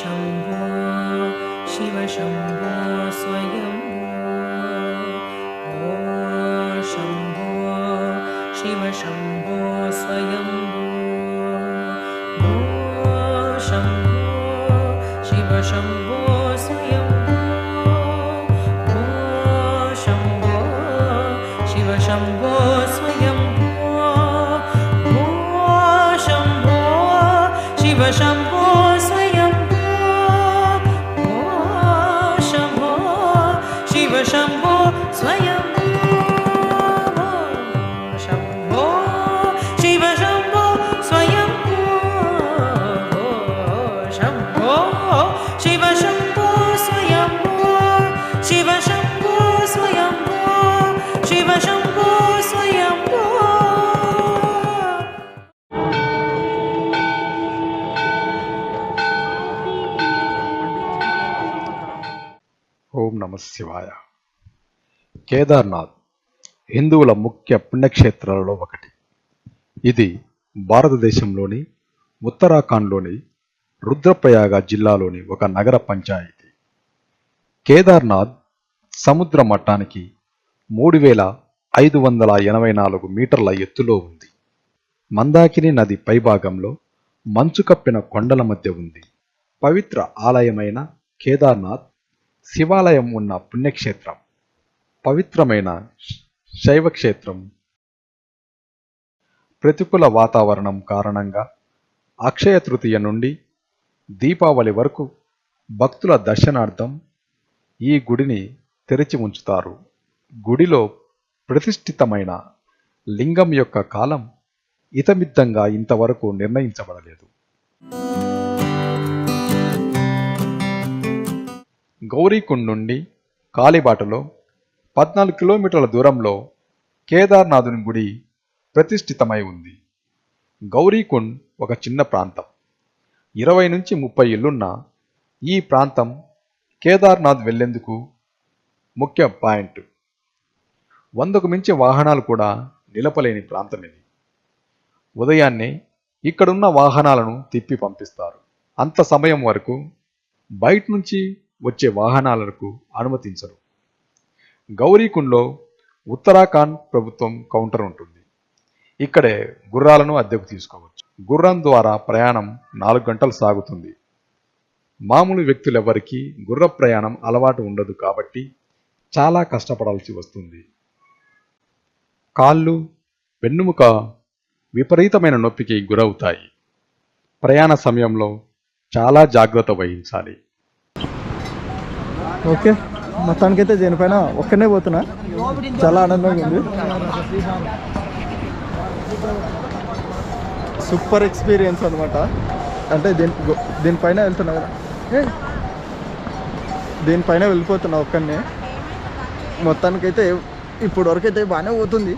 शम्भो शिव शम्भो स्वयं ॐ शम्भो शिव शम्भो स्वयं ॐ शम्भो शिव शम्भो स्वयं शम्भो शिव शम्भो स्वयं ॐ शम्भो शिव शम्भो నమ శివాయ కేదార్నాథ్ హిందువుల ముఖ్య పుణ్యక్షేత్రాలలో ఒకటి. ఇది భారతదేశంలోని ఉత్తరాఖండ్లోని రుద్రప్రయాగ జిల్లాలోని ఒక నగర పంచాయతీ. కేదార్నాథ్ సముద్ర మట్టానికి మూడు వేల ఐదు వందల ఎనభై నాలుగు మీటర్ల ఎత్తులో ఉంది. మందాకిని నది పైభాగంలో మంచు కప్పిన కొండల మధ్య ఉంది. పవిత్ర ఆలయమైన కేదార్నాథ్ శివాలయం ఉన్న పుణ్యక్షేత్రం పవిత్రమైన శైవ క్షేత్రం ప్రతికూల వాతావరణం కారణంగా అక్షయ తృతీయ నుండి దీపావళి వరకు భక్తుల దర్శనార్థం ఈ గుడిని తెరిచి ఉంచుతారు. గుడిలో ప్రతిష్ఠితమైన లింగం యొక్క కాలం ఇతమిద్దంగా ఇంతవరకు నిర్ణయించబడలేదు. గౌరీకుండ్ నుండి కాలిబాటలో పద్నాలుగు కిలోమీటర్ల దూరంలో కేదార్నాథుని గుడి ప్రతిష్ఠితమై ఉంది. గౌరీకుండ్ ఒక చిన్న ప్రాంతం. ఇరవై నుంచి ముప్పై ఇల్లున్న ఈ ప్రాంతం కేదార్నాథ్ వెళ్ళేందుకు ముఖ్య పాయింట్. వందకు మించి వాహనాలు కూడా నిలపలేని ప్రాంతం ఇది. ఉదయాన్నే ఇక్కడున్న వాహనాలను తిప్పి పంపిస్తారు. అంత సమయం వరకు బయట నుంచి వచ్చే వాహనాలకు అనుమతించరు. గౌరీకుండ్లో ఉత్తరాఖండ్ ప్రభుత్వం కౌంటర్ ఉంటుంది. ఇక్కడే గుర్రాలను అద్దెకు తీసుకోవచ్చు. గుర్రం ద్వారా ప్రయాణం నాలుగు గంటలు సాగుతుంది. మామూలు వ్యక్తులెవ్వరికీ గుర్ర ప్రయాణం అలవాటు ఉండదు కాబట్టి చాలా కష్టపడాల్సి వస్తుంది. కాళ్ళు వెన్నుముక విపరీతమైన నొప్పికి గురవుతాయి. ప్రయాణ సమయంలో చాలా జాగ్రత్త వహించాలి. ఓకే. మొత్తానికైతే దీనిపైన ఒక్కనే పోతున్నా. చాలా ఆనందంగా ఉంది. సూపర్ ఎక్స్పీరియన్స్ అనమాట అంటే దీని దీనిపైన వెళ్తున్నా కదా. ఏ! దీనిపైన వెళ్ళిపోతున్నా ఒక్కనే మొత్తానికైతే ఇప్పుడు వరకైతే బాగానే పోతుంది.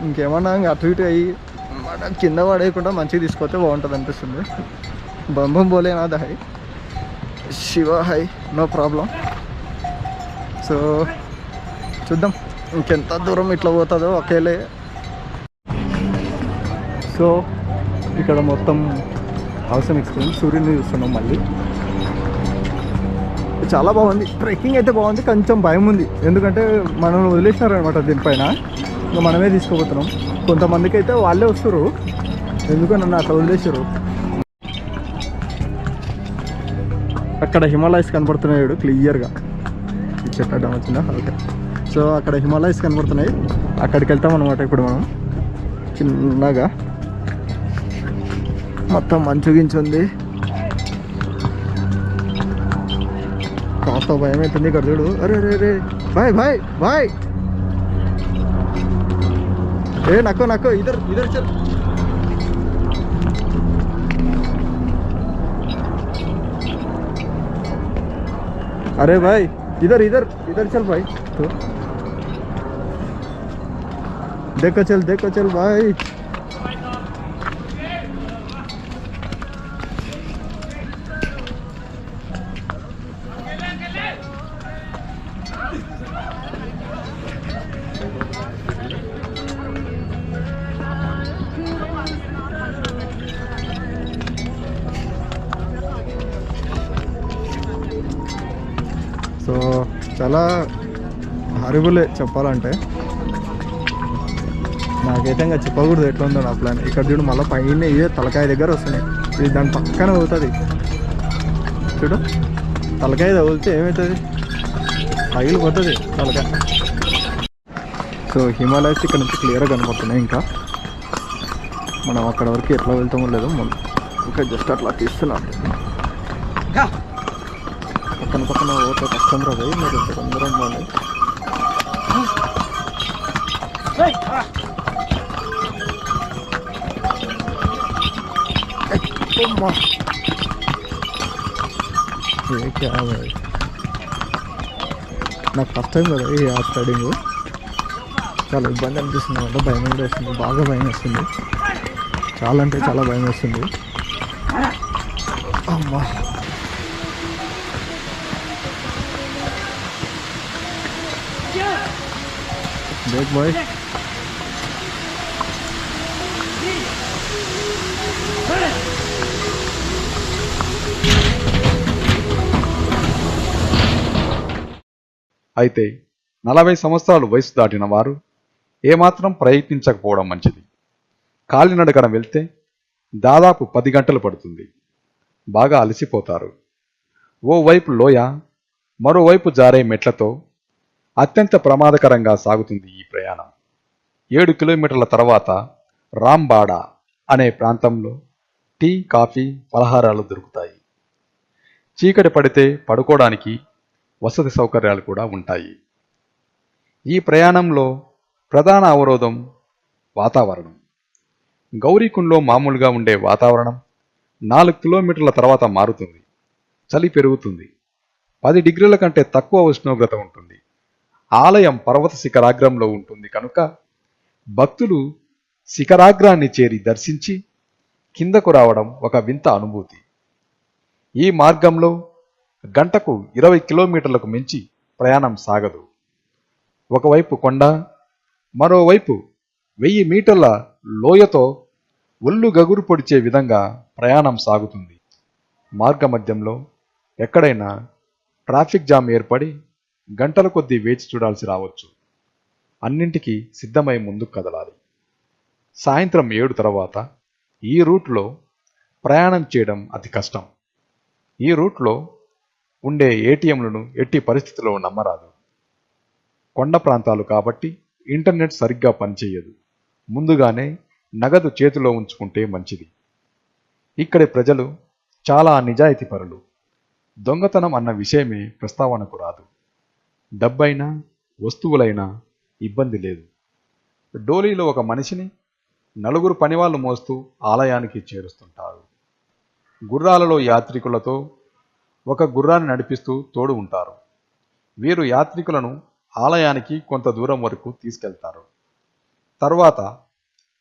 ఇంకేమన్నా ఇంకా అటు ఇటు అయ్యి కింద పడేయకుండా మంచిగా తీసుకొస్తే బాగుంటుంది అనిపిస్తుంది. బంబం పోలేనా హై శివ హై నో ప్రాబ్లం. సో చూద్దాం. ఇంకెంత దూరం ఇట్లా పోతుందో ఒకేలే. సో ఇక్కడ మొత్తం అవసరం ఎక్స్పీరియన్స్ సూర్యుని చూస్తున్నాం మళ్ళీ. చాలా బాగుంది. ట్రెక్కింగ్ అయితే బాగుంది. కొంచెం భయం ఉంది. ఎందుకంటే మనం వదిలేసినారు అనమాట దీనిపైన. ఇంకా మనమే తీసుకుపోతున్నాం. కొంతమందికి అయితే వాళ్ళే వస్తారు ఎందుకని నన్ను అట్లా వదిలేసారు అక్కడ హిమాలయస్ కనపడుతున్నాయి క్లియర్గా చెట్టడం చెట్టు వచ్చిందా? ఓకే. సో అక్కడ హిమాలయస్ కనపడుతున్నాయి అక్కడికి వెళ్తాం అనమాట ఇప్పుడు మనం. చిన్నగా. మొత్తం మంచు గించుంది కాస్త భయం అవుతుంది ఇక్కడ చూడు. అరే అరే అరే. బాయ్ బాయ్ బాయ్. ఏ నక్కో నక్కో ఇద్దరు ఇద్దరు చల్ अरे भाई इधर इधर इधर चल भाई तो। देखो चल देखो चल भाई। సో చాలా హారిబులే చెప్పాలంటే. నాకైతే ఇంకా చెప్పకూడదు ఎట్లా ఉందో నా ప్లాన్. ఇక్కడ చూడు మళ్ళీ పైన ఇదే తలకాయ దగ్గర వస్తున్నాయి. ఇది దాని పక్కన అవుతుంది చూడు. తలకాయ తగిలితే ఏమవుతుంది పగిలిపోతుంది తలకాయ. సో హిమాలయస్ ఇక్కడ నుంచి క్లియర్గా కనపడుతున్నాయి ఇంకా. మనం అక్కడ వరకు ఎట్లా వెళ్తామో లేదు మనం ఇంకా జస్ట్ అట్లా తీస్తున్నాం. పక్కన పక్కన ఓటే కష్టం రా మీరు అందరం బాగుంది నాకు ఫస్ట్ టైం కదా ఈ యాప్ స్టడింగ్ చాలా ఇబ్బంది అనిపిస్తుంది అంటే భయం కూడా వస్తుంది బాగా భయం వస్తుంది. చాలా అంటే చాలా భయం వస్తుంది. అమ్మా. దేక్ boy. అయితే నలభై సంవత్సరాలు వయసు దాటిన వారు ఏమాత్రం ప్రయత్నించకపోవడం మంచిది. కాలినడకన వెళ్తే దాదాపు పది గంటలు పడుతుంది. బాగా అలసిపోతారు. ఓవైపు లోయ మరోవైపు జారే మెట్లతో అత్యంత ప్రమాదకరంగా సాగుతుంది ఈ ప్రయాణం. ఏడు కిలోమీటర్ల తర్వాత రాంబాడా అనే ప్రాంతంలో టీ కాఫీ పలహారాలు దొరుకుతాయి. చీకటి పడితే పడుకోవడానికి వసతి సౌకర్యాలు కూడా ఉంటాయి. ఈ ప్రయాణంలో ప్రధాన అవరోధం వాతావరణం. గౌరీకుండ్లో మామూలుగా ఉండే వాతావరణం నాలుగు కిలోమీటర్ల తర్వాత మారుతుంది. చలి పెరుగుతుంది. పది డిగ్రీల కంటే తక్కువ ఉష్ణోగ్రత ఉంటుంది. ఆలయం పర్వత శిఖరాగ్రంలో ఉంటుంది. కనుక భక్తులు శిఖరాగ్రాన్ని చేరి దర్శించి కిందకు రావడం ఒక వింత అనుభూతి. ఈ మార్గంలో గంటకు ఇరవై కిలోమీటర్లకు మించి ప్రయాణం సాగదు. ఒకవైపు కొండ మరోవైపు వెయ్యి మీటర్ల లోయతో ఒళ్ళు గగురు పొడిచే విధంగా ప్రయాణం సాగుతుంది. మార్గమధ్యంలో ఎక్కడైనా ట్రాఫిక్ జామ్ ఏర్పడి గంటల కొద్దీ వేచి చూడాల్సి రావచ్చు. అన్నింటికీ సిద్ధమై ముందుకు కదలాలి. సాయంత్రం ఏడు తర్వాత ఈ రూట్లో ప్రయాణం చేయడం అతి కష్టం. ఈ రూట్లో ఉండే ఏటీఎంలను ఎట్టి పరిస్థితుల్లో నమ్మరాదు. కొండ ప్రాంతాలు కాబట్టి ఇంటర్నెట్ సరిగ్గా పనిచేయదు. ముందుగానే నగదు చేతిలో ఉంచుకుంటే మంచిది. ఇక్కడి ప్రజలు చాలా నిజాయితీపరులు. దొంగతనం అన్న విషయమే ప్రస్తావనకు రాదు. డబ్బైనా వస్తువులైనా ఇబ్బంది లేదు. డోలీలో ఒక మనిషిని నలుగురు పనివాళ్ళు మోస్తూ ఆలయానికి చేరుస్తుంటారు. గుర్రాలలో యాత్రికులతో ఒక గుర్రాన్ని నడిపిస్తూ తోడు ఉంటారు. వీరు యాత్రికులను ఆలయానికి కొంత దూరం వరకు తీసుకెళ్తారు. తర్వాత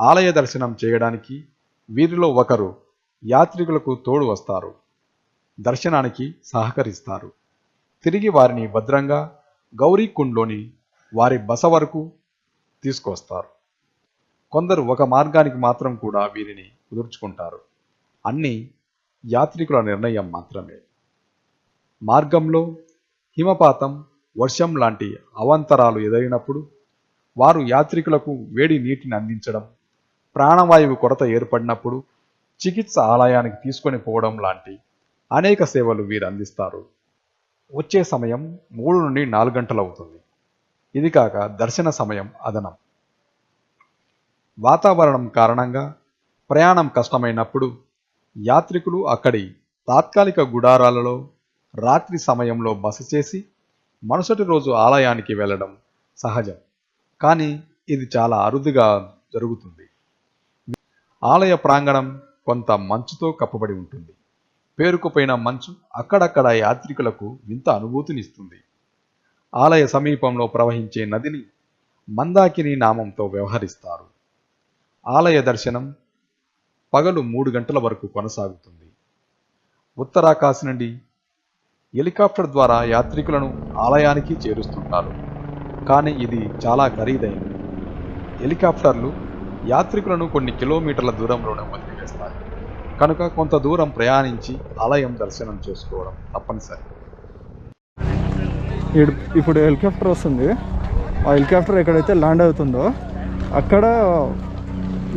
ఆలయ దర్శనం చేయడానికి వీరిలో ఒకరు యాత్రికులకు తోడు వస్తారు. దర్శనానికి సహకరిస్తారు. తిరిగి వారిని భద్రంగా గౌరీకుండ్లోని వారి బస వరకు తీసుకొస్తారు. కొందరు ఒక మార్గానికి మాత్రం కూడా వీరిని కుదుర్చుకుంటారు. అన్నీ యాత్రికుల నిర్ణయం మాత్రమే. మార్గంలో హిమపాతం వర్షం లాంటి అవాంతరాలు ఎదురైనప్పుడు వారు యాత్రికులకు వేడి నీటిని అందించడం ప్రాణవాయువు కొరత ఏర్పడినప్పుడు చికిత్స ఆలయానికి తీసుకొని పోవడం లాంటి అనేక సేవలు వీరు అందిస్తారు. వచ్చే సమయం మూడు నుండి నాలుగు గంటలు అవుతుంది. ఇది కాక దర్శన సమయం అదనం. వాతావరణం కారణంగా ప్రయాణం కష్టమైనప్పుడు యాత్రికులు అక్కడి తాత్కాలిక గుడారాలలో రాత్రి సమయంలో బస చేసి మరుసటి రోజు ఆలయానికి వెళ్ళడం సహజం. కానీ ఇది చాలా అరుదుగా జరుగుతుంది. ఆలయ ప్రాంగణం కొంత మంచుతో కప్పబడి ఉంటుంది. పేరుకుపోయిన మంచు అక్కడక్కడ యాత్రికులకు వింత అనుభూతినిస్తుంది. ఆలయ సమీపంలో ప్రవహించే నదిని మందాకిని నామంతో వ్యవహరిస్తారు. ఆలయ దర్శనం పగలు మూడు గంటల వరకు కొనసాగుతుంది. ఉత్తరాకాశి నుండి హెలికాప్టర్ ద్వారా యాత్రికులను ఆలయానికి చేరుస్తుంటారు. కానీ ఇది చాలా ఖరీదైనది. హెలికాప్టర్లు యాత్రికులను కొన్ని కిలోమీటర్ల దూరంలోనే వదిలివేస్తాయి. కనుక కొంత దూరం ప్రయాణించి ఆలయం దర్శనం చేసుకోవడం తప్పనిసరి. ఇప్పుడు హెలికాప్టర్ వస్తుంది. ఆ హెలికాప్టర్ ఎక్కడైతే ల్యాండ్ అవుతుందో అక్కడ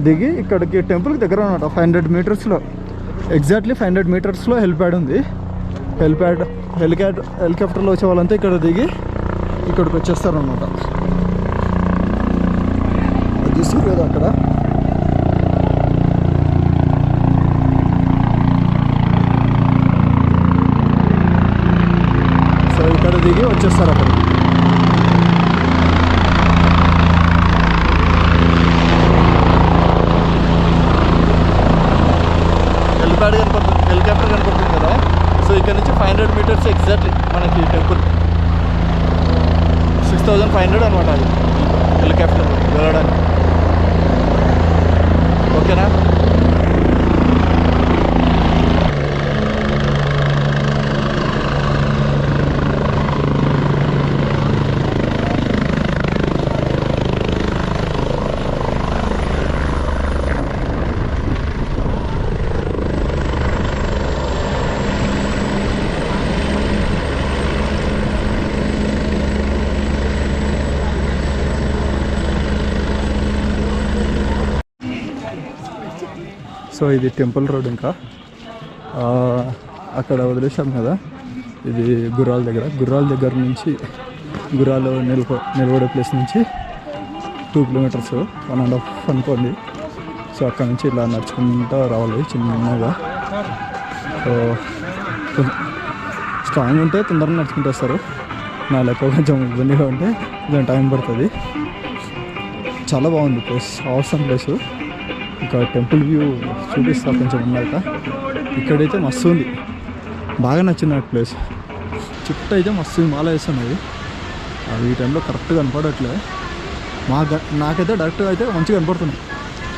దిగి ఇక్కడికి టెంపుల్కి దగ్గర అనమాట ఫైవ్ హండ్రెడ్ మీటర్స్లో ఎగ్జాక్ట్లీ ఫైవ్ హండ్రెడ్ మీటర్స్లో హెలిప్యాడ్ ఉంది. హెలిప్యాడ్ హెలికాప్టర్ హెలికాప్టర్లో వచ్చే వాళ్ళంతా ఇక్కడ దిగి ఇక్కడికి వచ్చేస్తారు అనమాట చూస్తారు కదా అక్కడ సో ఇక్కడ వచ్చేస్తారు అక్కడ. హెలిప్యాడ్ కనపడుతుంది హెలికాప్టర్ కనపడుతుంది కదా? సో ఇక్కడ నుంచి ఫైవ్ హండ్రెడ్ మీటర్స్ ఎగ్జాక్ట్లీ మనకి temple. Six thousand five hundred అనమాట అది. హెలికాప్టర్ వెళ్ళడానికి. ఓకేనా? సో ఇది టెంపుల్ రోడ్ ఇంకా. అక్కడ వదిలేసాం కదా. ఇది గుర్రాల దగ్గర. గుర్రాల దగ్గర నుంచి గుర్రాలు నిలబ నిలబడే ప్లేస్ నుంచి two kilometres one and half అనుకోండి. సో అక్కడ నుంచి ఇలా నడుచుకుంటూ రావాలి చిన్నగా. సో స్ట్రాంగ్ ఉంటే తొందరగా నడుచుకుంటూ వస్తారు నా లెక్క కొంచెం ఇబ్బందిగా ఉంటే కొంచెం టైం పడుతుంది. చాలా బాగుంది ప్లేస్. అవసరం ప్లేస్ ఇంకా టెంపుల్ వ్యూ చూపిస్తా కొంచెం ఉన్నాక ఇక్కడైతే మస్తు ఉంది. బాగా నచ్చింది నాకు ప్లేస్. చుట్టూ అయితే మస్తు మాల ఉన్నాయి అవి ఈ టైంలో కరెక్ట్గా కనపడట్లే. మా నాకైతే డైరెక్ట్గా అయితే మంచిగా కనపడుతున్నాయి.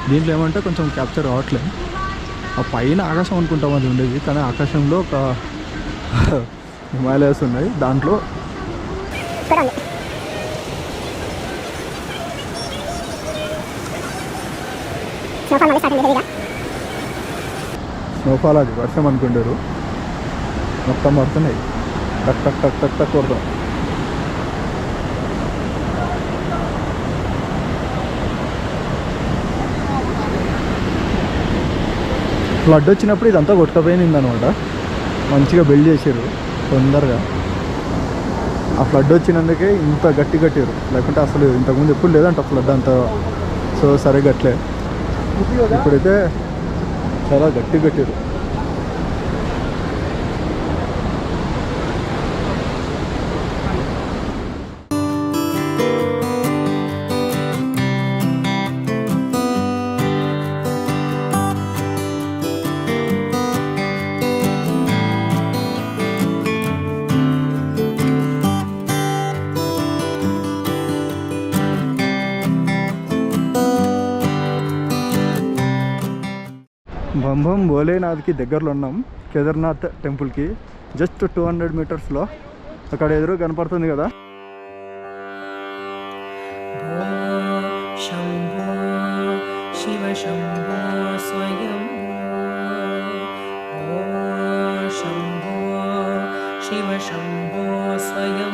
దీంట్లో ఏమంటే కొంచెం క్యాప్చర్ కావట్లేదు ఆ పైన ఆకాశం అనుకుంటాం అది ఉండేది. కానీ ఆకాశంలో ఒక హిమాలయాస్ ఉన్నాయి. దాంట్లో స్నోఫాల్ అది వర్షం అనుకుంటారు. మొత్తం పడుతున్నాయి టక్ టక్ టక్ టక్ టక్ కొడతాం. ఫ్లడ్ వచ్చినప్పుడు ఇదంతా కొట్టుకపోయింది అనమాట మంచిగా బిల్డ్ చేశారు తొందరగా. ఆ ఫ్లడ్ వచ్చినందుకే ఇంత గట్టి కట్టారు లేకుంటే అసలు ఇంతకుముందు ఎప్పుడు లేదంట ఫ్లడ్ అంత. సో సరే గట్లే. ఇప్పుడైతే చాలా గట్టి కట్టారు. కుంభం భోలేనాథ్కి దగ్గరలో ఉన్నాం కేదార్నాథ్ టెంపుల్కి. జస్ట్ టూ హండ్రెడ్ మీటర్స్లో అక్కడ ఎదురు కనపడుతుంది కదా? శివ శంభో స్వయం